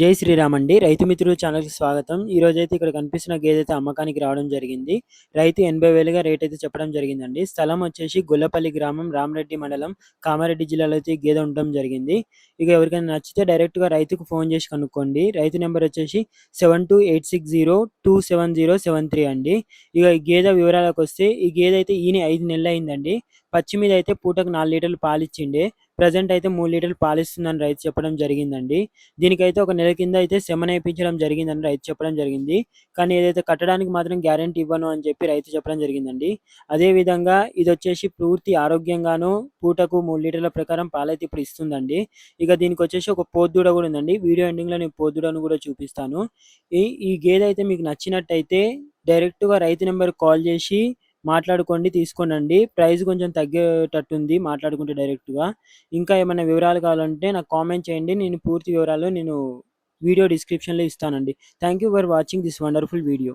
జై శ్రీరామ్ అండి. రైతు మిత్రులు ఛానల్కి స్వాగతం. ఈ రోజు అయితే ఇక్కడ కనిపిస్తున్న గేదె అయితే అమ్మకానికి రావడం జరిగింది. రైతు ఎనభై వేలుగా రేట్ అయితే చెప్పడం జరిగిందండి. స్థలం వచ్చేసి గొల్లపల్లి గ్రామం రామరెడ్డి మండలం కామారెడ్డి జిల్లాలో అయితే గేదె ఉండడం జరిగింది. ఇక ఎవరికైనా నచ్చితే డైరెక్ట్గా రైతుకు ఫోన్ చేసి కనుక్కోండి. రైతు నెంబర్ వచ్చేసి seven two eight six zero two seven zero seven three అండి. ఇక గేదె వివరాలకు వస్తే ఈ గేదె అయితే ఈయన ఐదు నెలలు అయిందండి. పచ్చి మీద అయితే పూటకు నాలుగు లీటర్లు పాలు ఇచ్చిండే ప్రజెంట్ అయితే మూడు లీటర్లు పాలిస్తుందని రైతు చెప్పడం జరిగిందండి. దీనికైతే ఒక నెల కింద అయితే సెమన్ వేయించడం జరిగిందని రైతు చెప్పడం జరిగింది. కానీ ఏదైతే కట్టడానికి మాత్రం గ్యారంటీ ఇవ్వను అని చెప్పి రైతు చెప్పడం జరిగిందండి. అదే విధంగా ఇది వచ్చేసి పూర్తి ఆరోగ్యంగాను పూటకు మూడు లీటర్ల ప్రకారం పాలైతే ఇప్పుడు ఇస్తుందండి. ఇక దీనికి వచ్చేసి ఒక పోద్దుడ కూడా ఉందండి. వీడియో ఎండింగ్లో నేను పోద్దుడను కూడా చూపిస్తాను. ఈ ఈ గేదె అయితే మీకు నచ్చినట్టయితే డైరెక్ట్గా రైతు నెంబర్ కాల్ చేసి మాట్లాడుకోండి తీసుకోనండి. ప్రైస్ కొంచెం తగ్గేటట్టుంది మాట్లాడుకుంటే డైరెక్ట్గా ఇంకా ఏమైనా వివరాలు కావాలంటే నాకు కామెంట్ చేయండి. నేను పూర్తి వివరాలు నేను వీడియో డిస్క్రిప్షన్లో ఇస్తానండి. Thank you for watching this wonderful video.